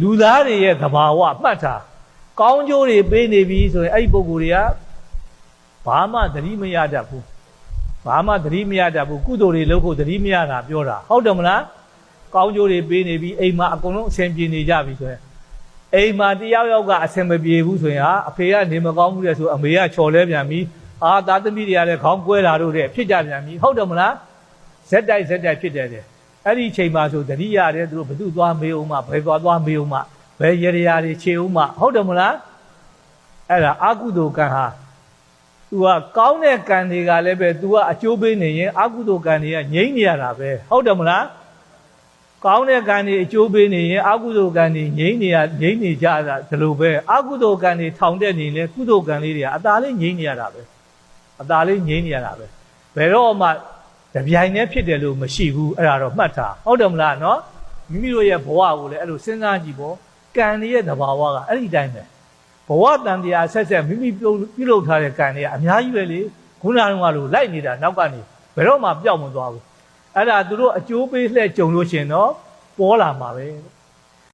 လူသားတွေရဲ့သဘာဝမှတ်တာကောင်းကျိုးတွေပေးနေပြီဆိုရင်အဲ့ဒီပုံကိုယ်တွေကဘာမှသတိမရတတ်ဘူးဘာမှသတိမရတတ်ဘူးကုသိုလ်တွေလုပ်ဖို့သတိမရတာပြောတာဟုတ်တယ်မလားကောင်းကျိုးတွေပေးနေပြီအိမ်မှာအကုန်လုံးအဆင်ပြေနေကြပြီဆိုရင်အိမ်မှာတယောက်ယောက်ကအဆင်မပြေဘူးဆိုရင်ဟာအဖေကနေမကောင်းဘူးတဲ့ဆိုအမေကချော်လဲပြန်ပြီအာသားသမီးတွေကလည်းခေါင်းကွဲတာတို့တဲ့ဖြစ်ကြပြန်ပြီဟုတ်တယ်မလားဇက်တိုက်ဇက်တိုက်ဖြစ်တယ်တဲ့ အဲ့ဒီအချိန်မှာဆိုတတိရတယ်သူတို့ဘသူသွားမေးအောင်မဘယ်သွားသွားမေးအောင်မဘယ်ရရရာတွေခြေအောင်မဟုတ်တယ်မလားအဲ့ဒါအာကုသိုလ်ကံဟာ तू ကကောင်းတဲ့ကံတွေကလည်းပဲ तू ကအကျိုးပေးနေရင်အာကုသိုလ်ကံတွေကငြိမ့်နေရတာပဲဟုတ်တယ်မလားကောင်းတဲ့ကံတွေအကျိုးပေးနေရင်အာကုသိုလ်ကံတွေငြိမ့်နေရငြိမ့်နေကြတာဒီလိုပဲအာကုသိုလ်ကံတွေထောင်တဲ့နေလေကုသိုလ်ကံလေးတွေကအသာလေးငြိမ့်နေရတာပဲအသာလေးငြိမ့်နေရတာပဲဘယ်တော့မှ တပြိုင်တည်းဖြစ်တယ်လို့မရှိဘူးအဲ့ဒါတော့မှတ်ထားဟုတ်တယ်မလားနော်မိမိတို့ရဲ့ဘဝကိုလည်းအဲ့လိုစဉ်းစားကြည့်ပေါ့ကံရဲ့သဘာဝကအဲ့ဒီတိုင်းပဲဘဝတန်တရားဆက်ဆက်မိမိပြုပြုလုပ်ထားတဲ့ကံတွေကအများကြီးပဲလေခုနကလိုလိုက်နေတာနောက်ကနေဘယ်တော့မှပျောက်မသွားဘူးအဲ့ဒါသူတို့အကျိုးပေးလှည့်ကြုံလို့ရှရင်တော့ပေါ်လာမှာပဲ